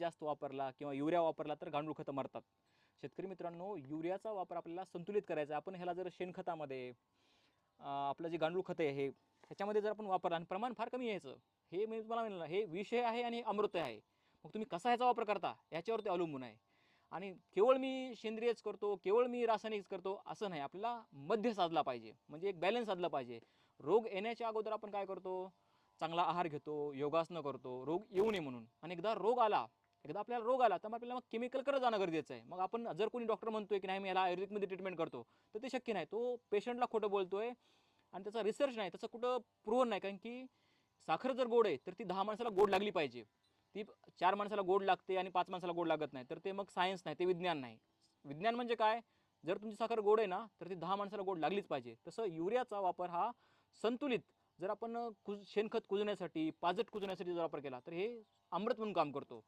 जास्त वापरला किंवा युरिया वापरला तर गांडूळ खतं मरतात. शेतकरी मित्रांनो युरियाचा वापर आपल्याला संतुलित करायचा आहे. आपण ह्याला जर शेणखतामध्ये आपलं जे गांडूळ खत आहे हे ह्याच्यामध्ये जर आपण वापरला आणि प्रमाण फार कमी यायचं हे मी तुम्हाला म्हणलं हे विषय आहे आणि अमृत आहे. मग तुम्ही कसा ह्याचा वापर करता? ह्याच्यावरती अवलंबून आहे. आणि केवळ मी सेंद्रियच करतो केवळ मी रासायनिकच करतो असं नाही. आपल्याला मध्य साधला पाहिजे. म्हणजे एक बॅलन्स साधला पाहिजे. रोग येण्याच्या अगोदर आपण काय करतो? चांगला आहार घेतो योगासनं करतो रोग येऊ नये म्हणून. आणि एकदा रोग आला एकदा आपल्याला रोग आला तर मग आपल्याला मग केमिकल करत जाणं गरजेचं आहे. मग आपण जर कोणी डॉक्टर म्हणतोय की नाही मी याला आयुर्वेदिकमध्ये ट्रीटमेंट करतो तर ते शक्य नाही. तो पेशंटला खोटं बोलतोय आणि त्याचा रिसर्च नाही त्याचं कुठं प्रूव्हन नाही. कारण की साखर जर गोड आहे तर ती दहा माणसाला गोड लागली पाहिजे. ती चार माणसाला गोड लागते आणि पाच माणसाला गोड लागत नाही. तर ते मग सायन्स नाही ते विज्ञान नाही. विज्ञान म्हणजे काय? जर तुमची साखर गोड आहे ना तर ती दहा माणसाला गोड लागलीच पाहिजे. तसं युरियाचा वापर हा संतुलित जर आपण कुज शेणखत कुजण्यासाठी पाजट कुजण्यासाठी जर वापर केला तर हे अमृत म्हणून काम करतो.